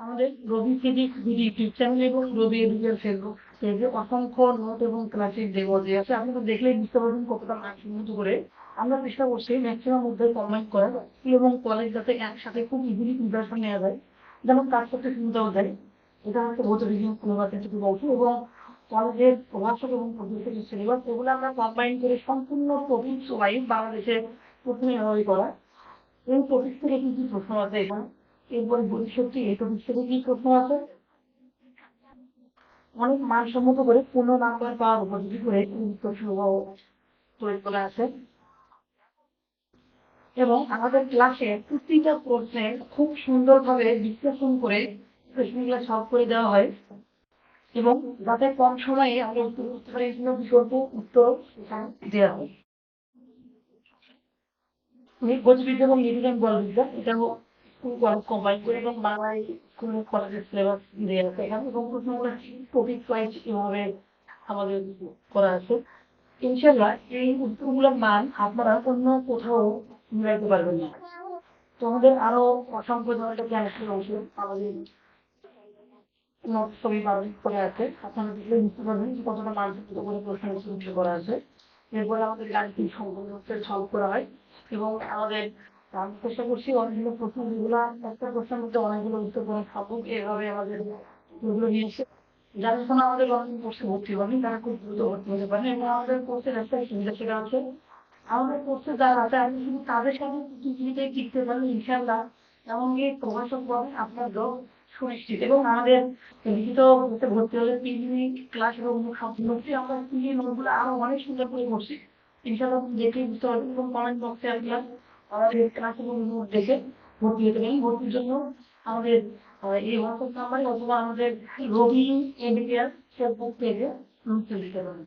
আমাদের Rabi physics BD YouTube channel এবং Rabi এডুকের Facebook পেজে অসংখ্য নোট এবং ক্লাসের দেওয়া যে আছে, আপনি তো দেখলেই বুঝতে পারবেন কতটা মানসম্মত করে। আমরা চেষ্টা করছি ম্যাক্সিমাম মধ্যে কম্বাইন করার স্কুল এবং কলেজ যাতে একসাথে খুব ইজিলি প্রিপারেশন নেওয়া যায় যেমন কাজ করতে সুবিধাও দেয়। এটা হচ্ছে ভৌত বিজ্ঞান সিলেবাসের কিছু অংশ এবং কলেজের প্রভাষক এবং যে সিলেবাস এগুলো আমরা কম্বাইন করে সম্পূর্ণ টপিকস ওয়াইজ বাংলাদেশে প্রথমে এভাবে করা। এই টপিক থেকে কি কি প্রশ্ন আছে এখানে? এরপরে ভবিষ্যতে টপিক থেকে কি প্রশ্ন আছে। অনেক মানসম্মত করে পূর্ণ নাম্বার পাওয়ার উপযোগী করে এই প্রশ্নগুলো তৈরি করা আছে। এবং আমাদের ক্লাসে প্রতিটা প্রশ্নে খুব সুন্দরভাবে বিশ্লেষণ করে প্রশ্নগুলো সলভ করে দেওয়া হয়। এবং যাতে কম সময়ে আমরা উত্তর জন্য বিকল্প উত্তর দেওয়া হয়। গতিবিদ্যা এবং নিউট্রিশন বলবিদ্যা, এটা কম্বাইন করে এবং বাংলায় স্কুল কলেজের সিলেবাস দেওয়া আছে। এখানে এবং প্রশ্নগুলো টপিক ওয়াইজ এভাবে আমাদের করা আছে? ইনশাল্লাহ এই উত্তরগুলোর মান আপনারা অন্য কোথাও মিলাইতে পারবেন না। তো আমাদের আরও অসংখ্য ধরনের জ্ঞানের অংশ আমাদের নোট ছবি পাবলিক করে আছে। আপনারা দেখলে বুঝতে পারবেন কতটা মানসিক করে প্রশ্ন করা আছে। এরপরে আমাদের গাণিতিক সম্পূর্ণ সলভ করা হয় এবং আমাদের আমি চেষ্টা করছি, অনেকগুলো প্রশ্ন, যেগুলো একটা প্রশ্নের মধ্যে অনেকগুলো উত্তর করা সম্ভব এভাবে আমাদের এগুলো নিয়ে এসে যারা এখন আমাদের অনলাইন কোর্সে ভর্তি হবেন তারা খুব দ্রুত ভর্তি হতে পারেন এবং আমাদের কোর্সের একটা সুবিধা সেটা আছে আমাদের কোর্সে যারা আছে আপনি শুধু তাদের সাথে পৃথিবীতে শিখতে পারেন ইনশাল্লাহ এমনকি প্রভাষক পাবেন আপনার জব সুনিশ্চিত। এবং আমাদের লিখিত কোর্সে ভর্তি হলে পিজিবি ক্লাস এবং সম্পূর্ণ free। আমরা পিজি নোটগুলো আরও অনেক সুন্দর করে করছি ইনশাল্লাহ আপনি দেখে বুঝতে পারবেন এবং কমেন্ট বক্সে আপনার আমাদের এবং নোট দেখে ভর্তি হতে পারি ভর্তির জন্য আমাদের এই হোয়াটসঅ্যাপ নাম্বারে অথবা আমাদের রবি এডিপিআর ফেসবুক পেজে নোট দিতে পারেন